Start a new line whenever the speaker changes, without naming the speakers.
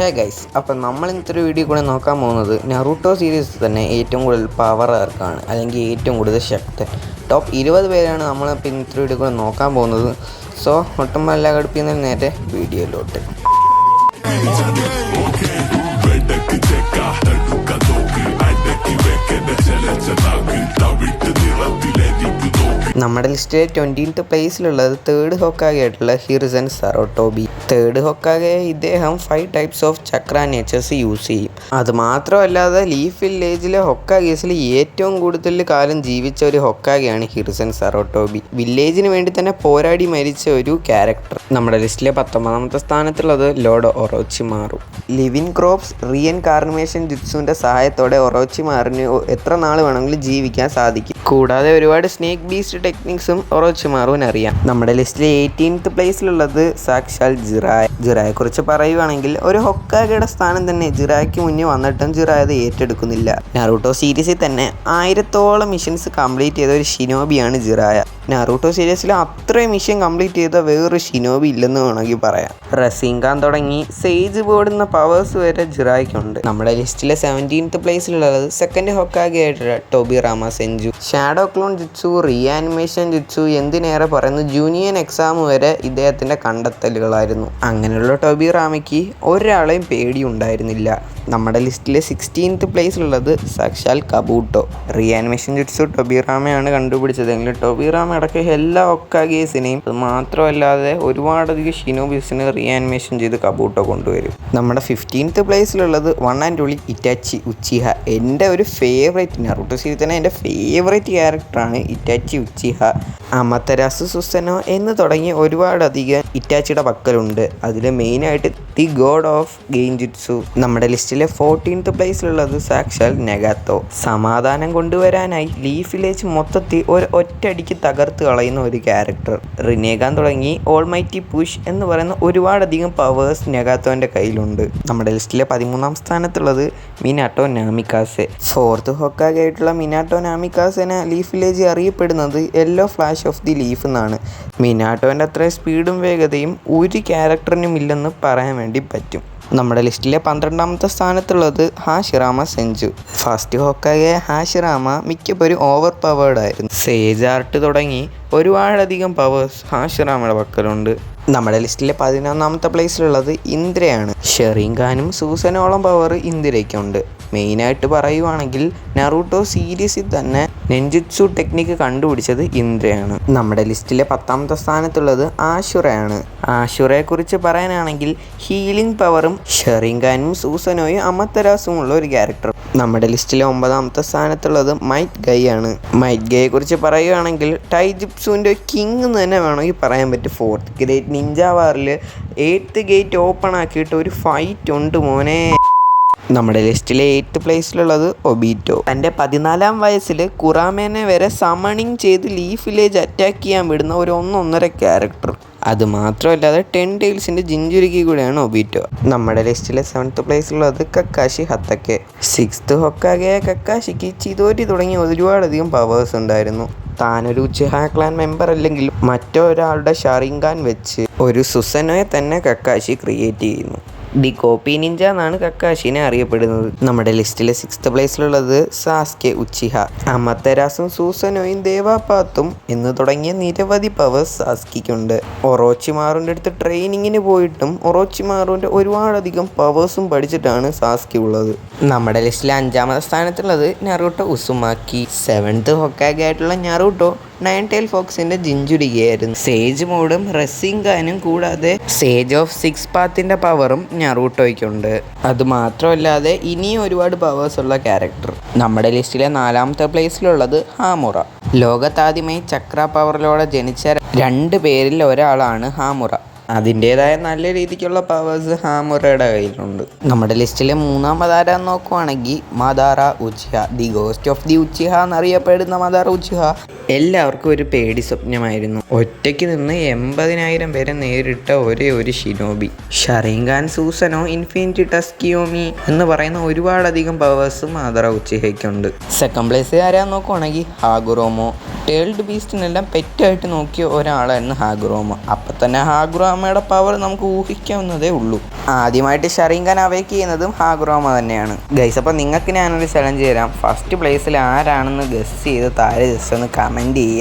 Hey guys അപ്പം നമ്മൾ ഇന്നത്തെ ഒരു വീഡിയോ കൂടെ നോക്കാൻ പോകുന്നത് നറൂട്ടോ സീരീസ് തന്നെ ഏറ്റവും കൂടുതൽ പവർ ആർക്കാണ് അല്ലെങ്കിൽ ഏറ്റവും കൂടുതൽ ശക്തൻ ടോപ്പ് ഇരുപത് പേരാണ് നമ്മൾ ഇപ്പം ഇന്നത്തെ വീഡിയോ കൂടെ നോക്കാൻ പോകുന്നത് സോ ഒട്ടും എല്ലാ കടുപ്പിന്ന് നേരെ വീഡിയോയിലോട്ട് നമ്മുടെ ലിസ്റ്റിലെ ട്വന്റീൻത്ത് പ്ലേസിലുള്ളത് തേർഡ് ഹൊക്കാഗെ ആയിട്ടുള്ള ഹിർസൻ സറോട്ടോബി തേർഡ് ഹൊക്കാഗെ ഇദ്ദേഹം five types of chakra natures use ചെയ്യും. അത് മാത്രമല്ലാതെ ലീഫ് വില്ലേജിലെ ഹൊക്കാഗേസിൽ ഏറ്റവും കൂടുതൽ കാലം ജീവിച്ച ഒരു ഹൊക്കാഗയാണ് ഹിർസൻ സറോട്ടോബി വില്ലേജിന് വേണ്ടി തന്നെ പോരാടി മരിച്ച ഒരു ക്യാരക്ടർ നമ്മുടെ ലിസ്റ്റിലെ പത്തൊമ്പതാമത്തെ സ്ഥാനത്തുള്ളത് lord Orochimaru living corpse reincarnation ജിത്സുവിന്റെ സഹായത്തോടെ ഒറോച്ചിമാറിന് എത്ര നാൾ വേണമെങ്കിലും ജീവിക്കാൻ സാധിക്കും? കൂടാതെ ഒരുപാട് സ്നേക്ക് ബീസ്റ്റ് ടെക്നിക്സും ഒറോച്ചിമാറുവിന് അറിയാം. നമ്മുടെ ലിസ്റ്റിലെ എയ്റ്റീൻത്ത് പ്ലേസിലുള്ളത് സാക്ഷാൽ ജിറായ. ജിറായെ കുറിച്ച് പറയുവാണെങ്കിൽ ഒരു ഹൊക്കാഗയുടെ സ്ഥാനം തന്നെ ജിറായ്ക്ക് മുന്നേ വന്നിട്ടും ജിറായ അത് ഏറ്റെടുക്കുന്നില്ല. നറൂട്ടോ സീരീസിൽ തന്നെ ആയിരത്തോളം മിഷൻസ് കംപ്ലീറ്റ് ചെയ്ത ഒരു ഷിനോബിയാണ് ജിറായ. നറൂട്ടോ സീരീസിൽ അത്രയും മിഷൻ കംപ്ലീറ്റ് ചെയ്ത വേറൊരു ഷിനോബി ഇല്ലെന്ന് വേണമെങ്കിൽ പറയാം. റസീങ്കാൻ തുടങ്ങി സേജ് ബോർഡുന്ന പവേഴ്സ് വരെ ജിറായ്ക്കുണ്ട്. നമ്മുടെ ലിസ്റ്റിലെ സെവന്റീൻത്ത് പ്ലേസിലുള്ളത് second ഹൊക്കാഗയായിട്ടുള്ള Tobirama Senju. Shadow clone jutsu reanimation jutsu എന്തിനേറെ പറയുന്നു? ജൂനിയൻ എക്സാം വരെ ഇദ്ദേഹത്തിന്റെ കണ്ടെത്തലുകളായിരുന്നു. അങ്ങനെയുള്ള ടോബി റാമയ്ക്ക് ഒരാളെയും പേടിയുണ്ടായിരുന്നില്ല. നമ്മുടെ ലിസ്റ്റിലെ സിക്സ്റ്റീൻത്ത് പ്ലേസിലുള്ളത് സാക്ഷാൽ കബൂട്ടോ. റീആനിമേഷൻ ജിറ്റ്സു ടൊബിറാമയാണ് കണ്ടുപിടിച്ചതെങ്കിലും ടൊബിറാമ ഇടയ്ക്ക് എല്ലാ ഒക്കാഗേസിനെയും അത് മാത്രമല്ലാതെ ഒരുപാടധികം ഷിനോബിസിനെ റീആനിമേഷൻ ചെയ്ത് കബൂട്ടോ കൊണ്ടുവരും. നമ്മുടെ fifteenth പ്ലേസിലുള്ളത് one and only Itachi Uchiha എന്റെ ഒരു ഫേവറേറ്റ് നറുട്ടോ സീരീസ് തന്നെ എന്റെ ഫേവറേറ്റ് ക്യാരക്ടറാണ് ഇറ്റാച്ചി ഉച്ചിഹ അമത്തരാസു സുസനോ എന്ന് തുടങ്ങിയ ഒരുപാടധികം ഇറ്റാച്ചിയുടെ പക്കലുണ്ട്. അതിൽ മെയിനായിട്ട് the god of genjutsu നമ്മുടെ ലിസ്റ്റിലെ ഫോർട്ടീൻത്ത് പ്ലേസിലുള്ളത് സാക്ഷാൽ നെഗാത്തോ. സമാധാനം കൊണ്ടുവരാനായി ലീഫ് വില്ലേജ് മൊത്തത്തിൽ ഒരു ഒറ്റയടിക്ക് തകർത്ത് കളയുന്ന ഒരു ക്യാരക്ടർ റിനേഗാൻ തുടങ്ങി ഓൾമൈറ്റി പുഷ് എന്ന് പറയുന്ന ഒരുപാടധികം പവേഴ്സ് നെഗാത്തോന്റെ കയ്യിലുണ്ട്. നമ്മുടെ ലിസ്റ്റിലെ പതിമൂന്നാം സ്ഥാനത്തുള്ളത് മിനാട്ടോ നാമിക്കാസെ. ഫോർത്ത് ഹൊക്കാകെ ആയിട്ടുള്ള മിനാട്ടോ നാമിക്കാസെനെ ലീഫ് അറിയപ്പെടുന്നത് yellow flash of the leaf എന്നാണ്. മിനാട്ടോന്റെ അത്ര സ്പീഡും വേഗതയും ഒരു ക്യാരക്ടറിനും ഇല്ലെന്ന് പറയാൻ വേണ്ടി പറ്റും. നമ്മുടെ ലിസ്റ്റിലെ പന്ത്രണ്ടാമത്തെ സ്ഥാനത്തുള്ളത് ഹാഷിറാമ സെഞ്ചു. ഫസ്റ്റ് ഹോക്കായ ഹാഷിറാമ മിക്കപ്പോഴും ഓവർ പവേർഡ് ആയിരുന്നു. സേജ് ആർട്ട് തുടങ്ങി ഒരുപാടധികം പവേഴ്സ് ഹാഷിറാമയുടെ പക്കലുണ്ട്. നമ്മുടെ ലിസ്റ്റിലെ പതിനൊന്നാമത്തെ പ്ലേസിലുള്ളത് ഇന്ദ്രയാണ്. ഷെറിങ്കാനും സൂസനോളം പവർ ഇന്ദ്രയ്ക്കുണ്ട്. മെയിനായിട്ട് പറയുവാണെങ്കിൽ നറൂട്ടോ സീരീസിൽ തന്നെ നെഞ്ചുത്സു ടെക്നിക്ക് കണ്ടുപിടിച്ചത് ഇന്ദ്രയാണ്. നമ്മുടെ ലിസ്റ്റിലെ പത്താമത്തെ സ്ഥാനത്തുള്ളത് ആശുറയാണ്. ആഷുറയെ കുറിച്ച് പറയാനാണെങ്കിൽ ഹീലിംഗ് പവറും ഷെറിങ്കാനും സൂസനോയും അമത്തരാസും ഉള്ള ഒരു ക്യാരക്ടർ നമ്മുടെ ലിസ്റ്റിലെ ഒമ്പതാമത്തെ സ്ഥാനത്തുള്ളത് മൈറ്റ് ഗൈ ആണ് മൈറ്റ് ഗൈയെ കുറിച്ച് പറയുകയാണെങ്കിൽ ടൈ ജിപ്സുവിന്റെ കിങ് എന്ന് തന്നെ വേണമെങ്കിൽ പറയാൻ പറ്റും. ഫോർത്ത് ഗ്രേറ്റ് നിഞ്ചാവാറിൽ എയ്ത്ത് ഗേറ്റ് ഓപ്പൺ ആക്കിയിട്ട് ഒരു ഫൈറ്റ് ഉണ്ട് മോനെ. നമ്മുടെ ലിസ്റ്റിലെ എയ്ത്ത് പ്ലേസിലുള്ളത് ഒബീറ്റോ. തന്റെ പതിനാലാം വയസ്സിൽ കുറാമേനെ വരെ സമണിങ് ചെയ്ത് ലീഫ് വില്ലേജ് അറ്റാക്ക് ചെയ്യാൻ വിടുന്ന ഒരു ഒന്നൊന്നര ക്യാരക്ടർ അത് മാത്രമല്ലാതെ ടെൻ ടൈൽസിന്റെ ജിഞ്ചുരുക്കി കൂടെയാണ് ഒബീറ്റോ. നമ്മുടെ ലിസ്റ്റിലെ സെവൻത്ത് പ്ലേസിലുള്ളത് കക്കാശി ഹത്തക്കെ. സിക്സ്ത് ഹൊക്കാകെ കക്കാശിക്ക് ചിതോരി തുടങ്ങി ഒരുപാടധികം പവേഴ്സ് ഉണ്ടായിരുന്നു. താനൊരു ഉച്ചിഹ ക്ലാൻ മെമ്പർ അല്ലെങ്കിൽ മറ്റൊരാളുടെ ഷറിങ്കാൻ വെച്ച് ഒരു സുസനോയെ തന്നെ കക്കാശി ക്രിയേറ്റ് ചെയ്യുന്നു. ദി കോപ്പി നിഞ്ച എന്നാണ് കക്കാശിനെ അറിയപ്പെടുന്നത്. നമ്മുടെ ലിസ്റ്റിലെ സിക്സ്ത് പ്ലേസിലുള്ളത് സാസ്കെ ഉച്ചിഹ അമത്തരാസും സൂസനോയും ദേവാപാത്തും എന്ന് തുടങ്ങിയ നിരവധി പവേഴ്സ് സാസ്കിക്കുണ്ട്. ഒറോച്ചിമാറിന്റെ അടുത്ത് ട്രെയിനിങ്ങിന് പോയിട്ടും ഒറോച്ചിമാറുന്റെ ഒരുപാടധികം പവേഴ്സും പഠിച്ചിട്ടാണ് സാസ്കി ഉള്ളത്. നമ്മുടെ ലിസ്റ്റിലെ അഞ്ചാമത്തെ സ്ഥാനത്തുള്ളത് നറൂട്ടോ ഉസുമാക്കി. സെവൻത്ത് ഹൊക്കാഗായിട്ടുള്ള നറൂട്ടോ നയൻ ടൈൽ ഫോക്സിന്റെ ജിഞ്ചുരികയായിരുന്നു സേജ് മോഡും റസിംഗാനും കൂടാതെ സേജ് ഓഫ് സിക്സ് പാത്തിന്റെ പവറും ഞറൂട്ടോയ്ക്കുണ്ട് അത് മാത്രമല്ലാതെ ഇനിയും ഒരുപാട് പവേഴ്സ് ഉള്ള ക്യാരക്ടർ നമ്മുടെ ലിസ്റ്റിലെ നാലാമത്തെ പ്ലേസിലുള്ളത് ഹാമുറ. ലോകത്താദ്യമായി ചക്ര പവറിലൂടെ ജനിച്ച രണ്ട് പേരിൽ ഒരാളാണ് ഹാമുറ. അതിന്റേതായ നല്ല രീതിക്കുള്ള പവേഴ്സ് ഹാമുറയുടെ കയ്യിലുണ്ട്. നമ്മുടെ ലിസ്റ്റിലെ മൂന്നാം ആരാന്ന് നോക്കുവാണെങ്കിൽ Madara Uchiha the ghost of the Uchiha എന്നറിയപ്പെടുന്ന മദാറ ഉച്ചിഹ എല്ലാവർക്കും ഒരു പേടി സ്വപ്നമായിരുന്നു. ഒറ്റയ്ക്ക് നിന്ന് എൺപതിനായിരം പേരെ നേരിട്ട ഒരേ ഒരു ഷിനോബി. ഷറീങ്കാൻ സൂസനോ ഇൻഫിനിറ്റി ടസ്കിയോമി എന്ന് പറയുന്ന ഒരുപാടധികം പവേഴ്സ് മദാറ ഉച്ചിഹയ്ക്കുണ്ട് സെക്കൻഡ് പ്ലേസ് ആരാന്ന് നോക്കുവാണെങ്കിൽ ഹാഗുറോമോ. ടേൾഡ് ബീസ്റ്റിനെല്ലാം പെറ്റായിട്ട് നോക്കിയ ഒരാളായിരുന്നു ഹാഗ്രോമ അപ്പം തന്നെ ഹാഗ്രോമയുടെ പവർ നമുക്ക് ഊഹിക്കാവുന്നതേ ഉള്ളൂ. ആദ്യമായിട്ട് ഷറിങ്കൻ അവേക്ക് ചെയ്യുന്നതും ഹാഗ്രോമ തന്നെയാണ്. ഗൈസ് അപ്പം നിങ്ങൾക്ക് ഞാനൊരു ചലഞ്ച് തരാം. ഫസ്റ്റ് പ്ലേസിൽ ആരാണെന്ന് ഗസ് ചെയ്ത് താഴെ ജസ്റ്റ് ഒന്ന് കമന്റ് ചെയ്യുക